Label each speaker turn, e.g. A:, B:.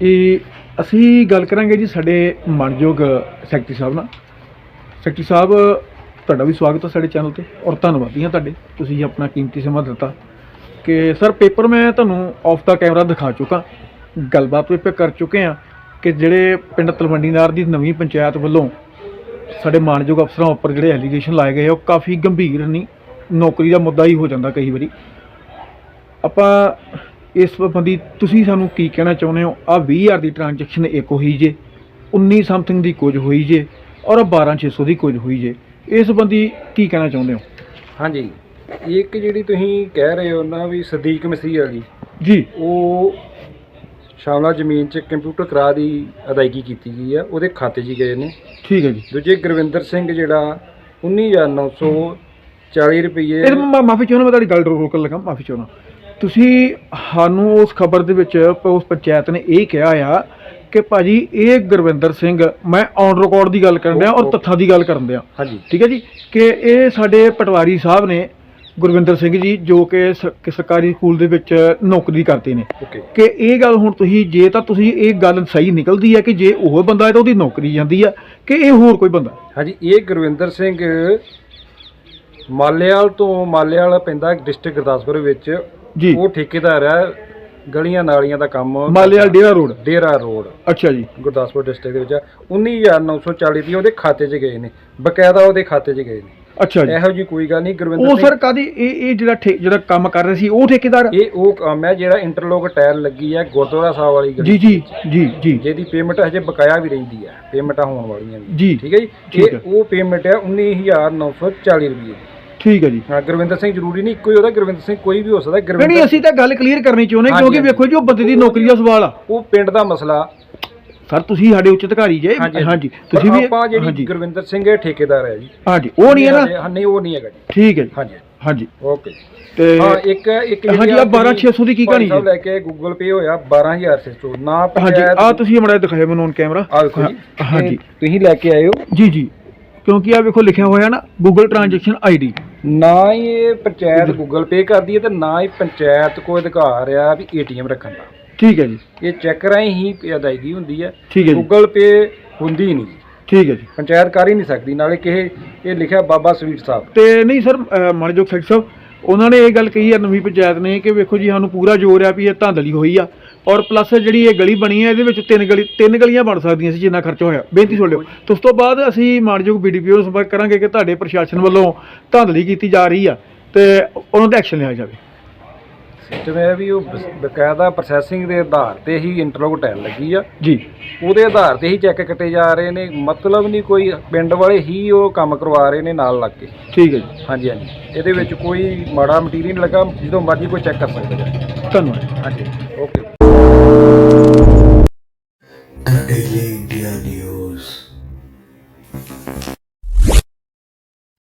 A: ਇਹ ਅਸੀਂ ਗੱਲ ਕਰਾਂਗੇ ਜੀ ਸਾਡੇ ਮਨਯੋਗ ਸੈਕਟਰੀ ਸਾਹਿਬ ਨਾਲ। ਸੈਕਟਰੀ ਸਾਹਿਬ, ਤੁਹਾਡਾ ਵੀ ਸਵਾਗਤ ਹੈ ਸਾਡੇ ਚੈਨਲ ਤੇ ਔਰ ਧੰਨਵਾਦੀ ਹਾਂ ਤੁਹਾਡੇ। ਤੁਸੀਂ ਆਪਣਾ ਕੀਮਤੀ ਸਮਾਂ ਦਿੱਤਾ ਕਿ ਸਰ, ਪੇਪਰ ਮੈਂ ਤੁਹਾਨੂੰ ਆਫ ਦਾ ਕੈਮਰਾ ਦਿਖਾ ਚੁੱਕਾ। ਗੱਲਬਾਤ ਪੇਪਰ ਕਰ ਚੁੱਕੇ ਹਾਂ ਕਿ ਜਿਹੜੇ ਪਿੰਡ ਤਲਵੰਡੀਨਾਰ ਦੀ ਨਵੀਂ ਪੰਚਾਇਤ ਵੱਲੋਂ ਸਾਡੇ ਮਾਨਯੋਗ ਅਫਸਰਾਂ ਉੱਪਰ ਜਿਹੜੇ ਐਲੀਗੇਸ਼ਨ ਲਾਏ ਗਏ ਉਹ ਕਾਫੀ ਗੰਭੀਰ ਨਹੀਂ, ਨੌਕਰੀ ਦਾ ਮੁੱਦਾ ਹੀ ਹੋ ਜਾਂਦਾ ਕਈ ਵਾਰੀ। ਆਪਾਂ ਇਸ ਸੰਬੰਧੀ ਤੁਸੀਂ ਸਾਨੂੰ ਕੀ ਕਹਿਣਾ ਚਾਹੁੰਦੇ ਹੋ? ਆ 20000 ਦੀ ਟ੍ਰਾਂਜੈਕਸ਼ਨ ਇੱਕ ਹੋਈ ਜੇ 19 ਸਮਥਿੰਗ ਦੀ ਕੁਝ ਹੋਈ ਜੇ ਔਰ 12600 ਦੀ ਕੁਝ ਹੋਈ ਜੇ। ਇਸ ਸੰਬੰਧੀ ਕੀ ਕਹਿਣਾ ਚਾਹੁੰਦੇ ਹੋ?
B: ਹਾਂਜੀ। ਇੱਕ ਜਿਹੜੀ ਤੁਸੀਂ ਕਹਿ ਰਹੇ ਹੋ ਨਾ ਵੀ ਸਦੀਕ ਮਸੀਹ ਵਾਲੀ
A: ਜੀ।
B: ਉਹ ਸ਼ਾਮਲਾ ਜ਼ਮੀਨ 'ਚ ਕੰਪਿਊਟਰ ਕਰਾ ਦੀ ਅਦਾਇਗੀ ਕੀਤੀ ਗਈ ਆ ਉਹਦੇ ਖਾਤੇ 'ਚ ਹੀ ਗਏ ਨੇ।
A: ਠੀਕ ਹੈ ਜੀ।
B: ਦੂਜੇ ਗੁਰਵਿੰਦਰ ਸਿੰਘ ਜਿਹੜਾ 19940 ਰੁਪਏ
A: ਇਹ ਮਾਫੀ ਚਾਹੁੰਦਾ ਮੈਂ ਤੁਹਾਡੀ ਗੱਲ ਰੋਕਣ ਲੱਗਾ ਮਾਫੀ ਚਾਹੁੰਦਾ। ਤੁਸੀਂ ਸਾਨੂੰ ਉਸ ਖਬਰ ਦੇ ਵਿੱਚ ਉਸ ਪੰਚਾਇਤ ਨੇ ਇਹ ਕਿਹਾ ਆ ਕਿ ਭਾਜੀ ਇਹ ਗੁਰਵਿੰਦਰ ਸਿੰਘ ਮੈਂ ਔਨ ਰਿਕਾਰਡ ਦੀ ਗੱਲ ਕਰਨ ਡਿਆ ਔਰ ਤੱਥਾਂ ਦੀ ਗੱਲ ਕਰਨ ਡਿਆ।
B: ਹਾਂਜੀ।
A: ਠੀਕ ਹੈ ਜੀ? ਕਿ ਇਹ ਸਾਡੇ ਪਟਵਾਰੀ ਸਾਹਿਬ ਨੇ ਗੁਰਵਿੰਦਰ ਸਿੰਘ ਜੀ ਜੋ ਕਿ ਸਰਕਾਰੀ ਸਕੂਲ ਦੇ ਵਿੱਚ ਨੌਕਰੀ ਕਰਦੇ ਨੇ। ਕਿ ਇਹ ਗੱਲ ਹੁਣ ਤੁਸੀਂ ਜੇ ਤਾਂ ਤੁਸੀਂ ਇਹ ਗੱਲ ਸਹੀ ਨਿਕਲਦੀ ਹੈ ਕਿ ਜੇ ਉਹ ਬੰਦਾ ਹੈ ਤਾਂ ਉਹਦੀ ਨੌਕਰੀ ਜਾਂਦੀ ਆ ਕਿ ਇਹ ਹੋਰ ਕੋਈ ਬੰਦਾ?
B: ਹਾਂਜੀ ਇਹ ਗੁਰਵਿੰਦਰ ਸਿੰਘ ਮਾਲੇਵਾਲ ਤੋਂ ਮਾਲੇਵਾਲ ਪੈਂਦਾ ਡਿਸਟ੍ਰਿਕਟ ਗੁਰਦਾਸਪੁਰ ਵਿੱਚ।
A: ਜੀ।
B: ਉਹ ਠੇਕੇਦਾਰ ਹੈ ਗਲੀਆਂ ਨਾਲੀਆਂ ਦਾ ਕੰਮ
A: ਮਾਲੇਵਾਲ ਡੇਰਾ ਰੋਡ।
B: ਡੇਰਾ ਰੋਡ।
A: ਅੱਛਾ ਜੀ।
B: ਗੁਰਦਾਸਪੁਰ ਡਿਸਟ੍ਰਿਕਟ ਦੇ ਵਿੱਚ ਆ। 19940 ਰੁਪਏ ਉਹਦੇ ਖਾਤੇ 'ਚ ਗਏ ਨੇ। ਬਕਾਇਦਾ ਉਹਦੇ ਖਾਤੇ 'ਚ ਗਏ ਨੇ।
A: ਅੱਛਾ ਜੀ।
B: ਇਹੋ ਜੀ ਕੋਈ ਗੱਲ ਨਹੀਂ ਗੁਰਵਿੰਦਰ
A: ਉਹ
B: ਸਿੰਘ।
A: ਸਰ ਕਾਦੀ ਇਹ ਇਹ ਜਿਹੜਾ ਠੇ- ਜਿਹੜਾ ਕੰਮ ਕਰ ਰਿਹਾ ਸੀ ਉਹ ਠੇਕੇਦਾਰ?
B: ਇਹ ਉਹ ਕੰਮ ਹੈ ਜਿਹੜਾ ਇੰਟਰਲੋਕ ਟਾਇਰ ਲੱਗੀ ਹੈ ਗੁਰਦੁਆਰਾ ਸਾਹਿਬ ਵਾਲੀ
A: ਜੀ
B: ਗਲੀ
A: ਜੀ ਜੀ ਜੀ
B: ਜਿਹਦੀ ਪੇਮੈਂਟ ਹਜੇ ਬਕਾਇਆ ਵੀ ਰਹਿੰਦੀ ਹੈ ਪੇਮੈਂਟਾਂ ਹੋਣ ਵਾਲੀਆਂ
A: ਜੀ।
B: ਠੀਕ ਹੈ ਜੀ?
A: ਠੀਕ
B: ਇਹ
A: ਹੈ।
B: ਉਹ ਪੇਮੈਂਟ ਹੈ 19940 ਰੁਪਏ
A: ਠੀਕ ਹੈ ਜੀ।
B: ਹਾਂ ਗੁਰਵਿੰਦਰ ਸਿੰਘ ਜ਼ਰੂਰੀ ਨਹੀਂ ਇੱਕੋ ਹੀ ਉਹਦਾ ਗੁਰਵਿੰਦਰ ਸਿੰਘ ਕੋਈ ਵੀ ਹੋ ਸਕਦਾ
A: ਨਹੀਂ ਨਹੀਂ
B: ਗੁਰਵਿੰਦਰ
A: ਅਸੀਂ ਤਾਂ ਗੱਲ ਕਲੀਅਰ ਕਰਨੀ ਚਾਹੁੰਦੇ
B: ਹਾਂਜੀ,
A: ਕਿਉਂਕਿ
B: ਹਾਂਜੀ।
A: ਵੇਖੋ ਜੀ ਉਹ ਬੰਦੇ ਦੀ ਨੌਕਰੀ ਦਾ ਸਵਾਲ ਆ।
B: ਉਹ ਪਿੰਡ ਦਾ ਮਸਲਾ।
A: ਸਰ ਤੁਸੀਂ ਸਾਡੇ ਉੱਚ ਅਧਿਕਾਰੀ ਜੇ। ਹਾਂਜੀ ਤੁਸੀਂ ਵੀ
B: ਆਪਾਂ ਜਿਹੜੀ
A: ਹਾਂਜੀ।
B: ਗੁਰਵਿੰਦਰ ਸਿੰਘ ਇਹ ਠੇਕੇਦਾਰ ਹੈ ਜੀ।
A: ਹਾਂਜੀ ਉਹ ਨਹੀਂ ਹੈ ਨਾ?
B: ਹਾਂ, ਨਹੀਂ ਉਹ ਨਹੀਂ ਹੈਗਾ ਜੀ।
A: ਠੀਕ ਹੈ ਜੀ।
B: ਹਾਂਜੀ।
A: ਹਾਂਜੀ।
B: ਓਕੇ।
A: ਤੇ
B: ਹਾਂ ਇੱਕ ਇੱਕ
A: ਹਾਂਜੀ,
B: ਜਿਹੜੀ
A: ਆਹ 12,600 ਦੀ ਕੀ
B: ਭਾਈ
A: ਕਹਾਣੀ
B: ਸਾਹਿਬ
A: ਜੀ?
B: ਲੈ ਕੇ ਗੂਗਲ ਪੇ ਹੋਇਆ 12600 ਨਾ
A: ਹਾਂਜੀ
B: ਪੰਚਾਇਤ
A: ਆ ਤੁਸੀਂ ਹਮੜਾ ਦਿਖਾਇਆ ਮੈਨੂੰ ਔਨ ਕੈਮਰਾ।
B: ਆਹ ਵੇਖੋ ਜੀ।
A: ਹਾਂਜੀ।
B: ਇਹ ਤੁਸੀਂ ਲੈ ਕੇ ਆਏ ਹੋ।
A: ਜੀ ਜੀ। ਕਿਉਂਕਿ ਆ ਵੇਖੋ ਲਿਖਿਆ ਹੋਇਆ ਨਾ Google ਟ੍ਰਾਂਜੈਕਸ਼ਨ ਆਈਡੀ
B: ਨਾ ਹੀ ਇਹ ਪੰਚਾਇਤ ਗੂਗਲ ਪੇ ਕਰਦੀ ਹੈ ਤੇ ਨਾ ਹੀ ਪੰਚਾਇਤ ਕੋ ਅਧਿਕਾਰ ਆ ਵੀ ਏਟੀਐਮ ਰੱਖਣ ਦਾ।
A: ਠੀਕ ਹੈ ਜੀ।
B: ਇਹ ਚੈੱਕ ਰਾਹੀਂ ਹੀ ਅਦਾਇਗੀ ਹੁੰਦੀ ਹੈ।
A: ਠੀਕ ਹੈ ਜੀ।
B: ਗੂਗਲ ਪੇ ਹੁੰਦੀ ਨਹੀਂ।
A: ਠੀਕ ਹੈ ਜੀ।
B: ਪੰਚਾਇਤ ਕਰ ਹੀ ਨਹੀਂ ਸਕਦੀ ਨਾਲੇ ਕਿਸੇ ਇਹ ਲਿਖਿਆ ਬਾਬਾ ਸਵੀਟ ਸਾਹਿਬ।
A: ਤੇ ਨਹੀਂ ਸਰ ਮਾਨਯੋਗ ਸੈਕਟਰੀ ਸਾਹਿਬ ਉਹਨਾਂ ਨੇ ਇਹ ਗੱਲ ਕਹੀ ਹੈ ਨਵੀਂ ਪੰਚਾਇਤ ਨੇ ਕਿ ਵੇਖੋ ਜੀ ਸਾਨੂੰ ਪੂਰਾ ਜ਼ੋਰ ਆ ਵੀ ਇਹ ਧਾਂਦਲੀ ਹੋਈ ਆ। ਔਰ ਪਲੱਸ ਜਿਹੜੀ ਇਹ ਗਲੀ ਬਣੀ ਹੈ ਇਹਦੇ ਵਿੱਚ ਤਿੰਨ ਗਲੀ ਤਿੰਨ ਗਲੀਆਂ ਬਣ ਸਕਦੀਆਂ ਸੀ ਜਿੰਨਾ ਖਰਚਾ ਹੋਇਆ। ਬੇਨਤੀ ਸੁਣ ਲਿਓ। ਤੇ ਉਸ ਤੋਂ ਬਾਅਦ ਅਸੀਂ ਮਾਨਯੋਗ ਬੀਡੀਪੀਓ ਨੂੰ ਸੰਪਰਕ ਕਰਾਂਗੇ ਕਿ ਤੁਹਾਡੇ ਪ੍ਰਸ਼ਾਸਨ ਵੱਲੋਂ ਧਾਂਦਲੀ ਕੀਤੀ ਜਾ ਰਹੀ ਆ ਤੇ ਉਹਨਾਂ ਤੇ ਐਕਸ਼ਨ ਲਿਆ ਜਾਵੇ।
B: ਸਿਸਟਮ ਹੈ ਵੀ ਉਹ ਬਕਾਇਦਾ ਪ੍ਰੋਸੈਸਿੰਗ ਦੇ ਆਧਾਰ ਤੇ ਹੀ ਇੰਟਰਲੋਕ ਟਾਈਮ ਲੱਗੀ ਆ।
A: ਜੀ।
B: ਉਹਦੇ ਆਧਾਰ ਤੇ ਹੀ ਚੈੱਕ ਕੱਟੇ ਜਾ ਰਹੇ ਨੇ। ਮਤਲਬ ਨਹੀਂ ਕੋਈ ਪਿੰਡ ਵਾਲੇ ਹੀ ਉਹ ਕੰਮ ਕਰਵਾ ਰਹੇ ਨੇ ਨਾਲ ਲੱਗ ਕੇ।
A: ਠੀਕ ਹੈ ਜੀ।
B: ਹਾਂਜੀ ਹਾਂਜੀ। ਇਹਦੇ ਵਿੱਚ ਕੋਈ ਮਾੜਾ ਮਟੀਰੀਅਲ ਨਹੀਂ ਲੱਗਾ। ਜਦੋਂ ਮਰਜ਼ੀ ਕੋਈ ਚੈੱਕ ਕਰ ਸਕਦਾ ਹੈ
A: ਧੰਨਵਾਦ।
B: ਹਾਂਜੀ। ਓਕੇ